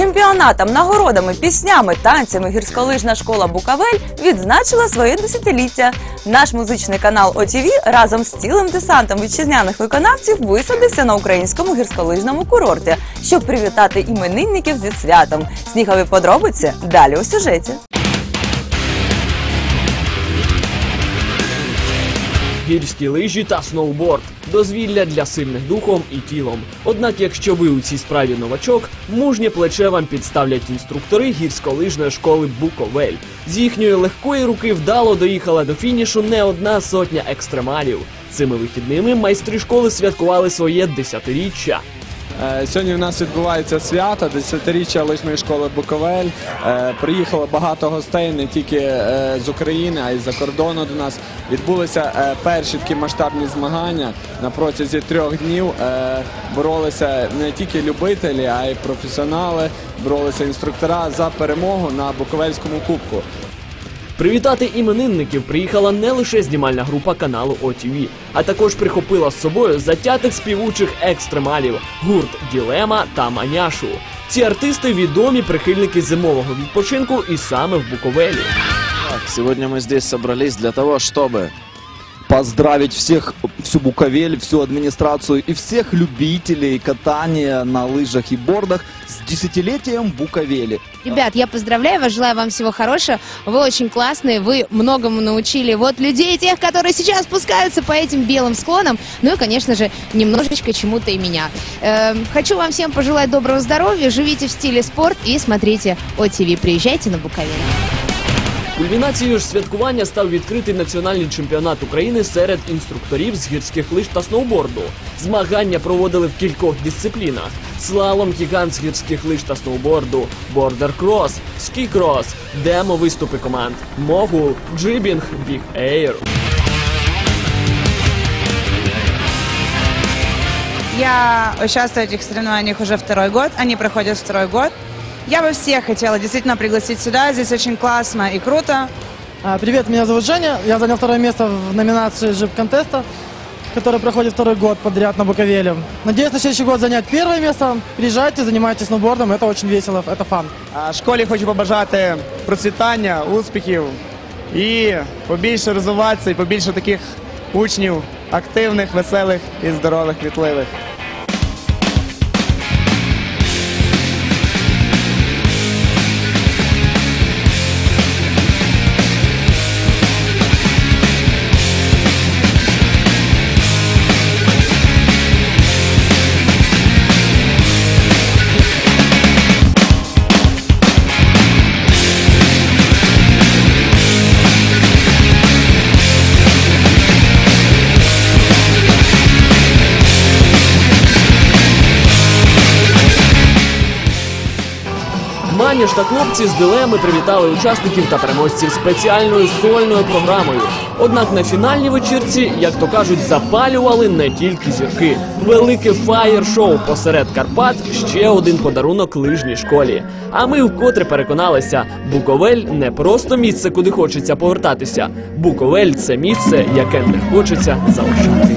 Чемпіонатом, нагородами, піснями, танцями гірськолижна школа Букавель відзначила своє десятиліття. Наш музичний канал ОТВ разом з цілим десантом вітчизняних виконавців висадився на українському гірськолижному курорті, щоб привітати іменинників зі святом. Снігові подробиці далі у сюжеті. Гірські лижі та сноуборд дозвілля для сильних духом і тілом. Однак, якщо ви у цій справі новачок, мужнє плече вам підставлять інструктори гірськолижної школи Буковель. З їхньої легкої руки вдало доїхала до фінішу не одна сотня екстремалів. Цими вихідними майстри школи святкували своє десятиріччя. Е, Сьогодні у нас відбувається свято, десятиріччя лижної школи Буковель. Е, Приїхало багато гостей не тільки е, з України, а й з-за кордону до нас. Відбулися перші такі масштабні змагання. На протязі трьох днів боролися не тільки любителі, а й професіонали, боролися інструктора за перемогу на Буковельському кубку. Привітати іменинників приїхала не лише знімальна група каналу ОТВ, а також прихопила з собою затятих співучих екстремалів гурт Ділема та Маняшу. Ці артисти відомі прихильники зимового відпочинку і саме в Буковелі. Так, ми здесь собрались для того, чтобы поздравить всех, всю Буковель, всю администрацию и всех любителей катания на лыжах и бордах с десятилетием Буковели. Ребят, я поздравляю вас, желаю вам всего хорошего. Вы очень классные, вы многому научили вот людей, тех, которые сейчас спускаются по этим белым склонам. Ну и, конечно же, немножечко чему-то и меня. Эм, хочу вам всем пожелать доброго здоровья, живите в стиле спорт и смотрите ОТВ. Приезжайте на Буковель. Кульмінацією ж святкування став відкритий національний чемпіонат України серед інструкторів з гірських лиж та сноуборду. Змагання проводили в кількох дисциплінах: слалом, гігант з гірських лиж та сноуборду, бордер-крос, ски-крос, демо виступи команд, могул, джибінг, біг ейр. Я участвую в этих соревнованиях уже второй год, они проходят второй год. Я бы всех хотела действительно пригласить сюда, здесь очень классно и круто. А, Привет, меня зовут Женя. Я занял второе место в номинации Джип контеста, который проходит второй год подряд на Буковеле. Надеюсь, на следующий год занять первое место. Приезжайте, занимайтесь сноубордом, это очень весело, это фан. А Школі хочу побажати процвітання, успіхів і побільше розвиватися, і побільше таких учнів активних, веселих і здорових, квітливих. Маніш та хлопці з дилеми привітали учасників та переможців спеціальною сольною програмою. Однак на фінальній вечірці, як то кажуть, запалювали не тільки зірки. Велике фаєр-шоу посеред Карпат ще один подарунок лижній школі. А ми вкотре переконалися, Буковель не просто місце, куди хочеться повертатися. Буковель це місце, яке не хочеться залишати.